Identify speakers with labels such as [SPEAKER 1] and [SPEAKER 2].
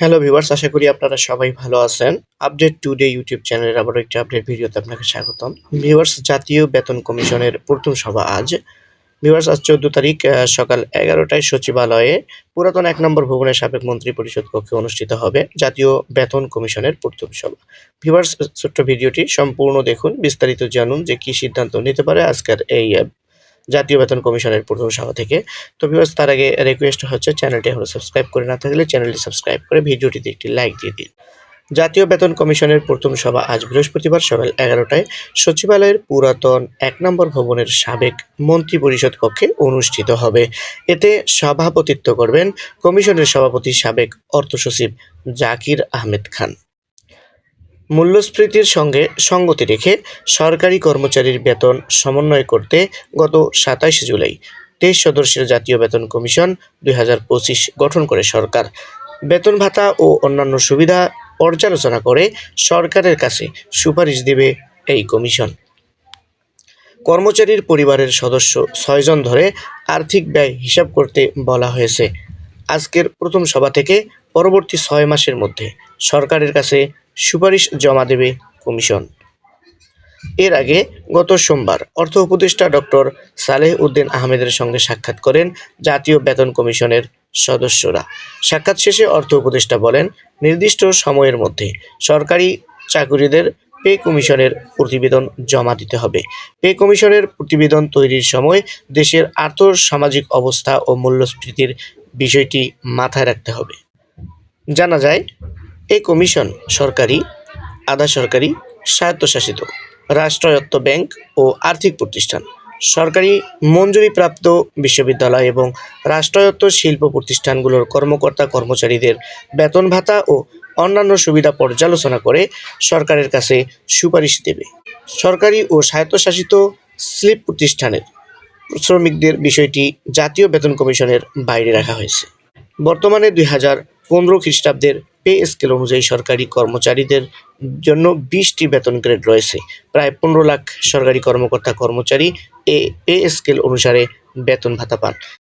[SPEAKER 1] Hello viewers আশা করি আপনারা সবাই ভালো আছেন। আপডেট টুডে ইউটিউব চ্যানেলের আবারও একটি আপডেট ভিডিওতে আপনাকে স্বাগতম। ভিউয়ার্স জাতীয় বেতন কমিশনের প্রথম সভা আজ। ভিউয়ার্স আজ চোদ্দ তারিখ সকাল এগারোটায় সচিবালয়ে পুরাতন এক নম্বর ভবনের সাবেক মন্ত্রী পরিষদ কক্ষে অনুষ্ঠিত হবে জাতীয় বেতন কমিশনের প্রথম সভা। ভিউয়ার্স ছোট্ট ভিডিওটি সম্পূর্ণ দেখুন, বিস্তারিত জানুন যে কি সিদ্ধান্ত নিতে পারে আজকের এই জাতীয় বেতন কমিশনের প্রথম সভা থেকে। তো ভিউয়ার্স তার আগে রিকোয়েস্ট হচ্ছে চ্যানেলটি এখনও সাবস্ক্রাইব করে না থাকলে চ্যানেলটি সাবস্ক্রাইব করে ভিডিওটিতে একটি লাইক দিয়ে দিন। জাতীয় বেতন কমিশনের প্রথম সভা আজ বৃহস্পতিবার সকাল এগারোটায়। সচিবালয়ের পুরাতন এক নম্বর ভবনের সাবেক মন্ত্রী পরিষদ কক্ষে অনুষ্ঠিত হবে। এতে সভাপতিত্ব করবেন কমিশনের সভাপতি সাবেক অর্থ সচিব জাকির আহমেদ খান। মূল্যস্ফীতির সঙ্গে সঙ্গতি রেখে সরকারি কর্মচারীর বেতন সমন্বয় করতে গত সাতাইশ জুলাই তেইশ সদস্যের জাতীয় বেতন কমিশন দু হাজার পঁচিশ গঠন করে সরকার। বেতন ভাতা ও অন্যান্য সুবিধা পর্যালোচনা করে সরকারের কাছে সুপারিশ দেবে এই কমিশন। কর্মচারীর পরিবারের সদস্য ছয়জন ধরে আর্থিক ব্যয় হিসাব করতে বলা হয়েছে। আজকের প্রথম সভা থেকে পরবর্তী ছয় মাসের মধ্যে সরকারের কাছে সুপারিশ জমা দেবে কমিশন। এর আগে গত সোমবার অর্থ উপদেষ্টা ডক্টর সালেহ উদ্দিন আহমেদের সঙ্গে সাক্ষাৎ করেন জাতীয় বেতন কমিশনের সদস্যরা। সাক্ষাৎ শেষে অর্থ উপদেষ্টা বলেন, নির্দিষ্ট সময়ের মধ্যে সরকারি চাকুরিদের পে কমিশনের প্রতিবেদন জমা দিতে হবে। পে কমিশনের প্রতিবেদন তৈরির সময় দেশের আর্থ সামাজিক অবস্থা ও মূল্যস্ফীতির বিষয়টি মাথায় রাখতে হবে। জানা যায় এই কমিশন সরকারি, আধা সরকারি, স্বায়ত্তশাসিত রাষ্ট্রায়ত্ত ব্যাংক ও আর্থিক প্রতিষ্ঠান। সরকারি মঞ্জুরিপ্রাপ্ত বিশ্ববিদ্যালয় এবং রাষ্ট্রায়ত্ত শিল্প প্রতিষ্ঠানগুলোর কর্মকর্তা কর্মচারীদের বেতন ভাতা ও অন্যান্য সুবিধা পর্যালোচনা করে সরকারের কাছে সুপারিশ দেবে। সরকারি ও স্বায়ত্তশাসিত স্লিপ প্রতিষ্ঠানের শ্রমিকদের বিষয়টি জাতীয় বেতন কমিশনের বাইরে রাখা হয়েছে। বর্তমানে দুই হাজার পনেরো খ্রিস্টাব্দের পে স্কেল অনুযায়ী সরকারি কর্মচারীদের জন্য বিশটি বেতন গ্রেড রয়েছে। প্রায় পনেরো লাখ সরকারি কর্মকর্তা কর্মচারী এ পে স্কেল অনুসারে বেতন ভাতা পান।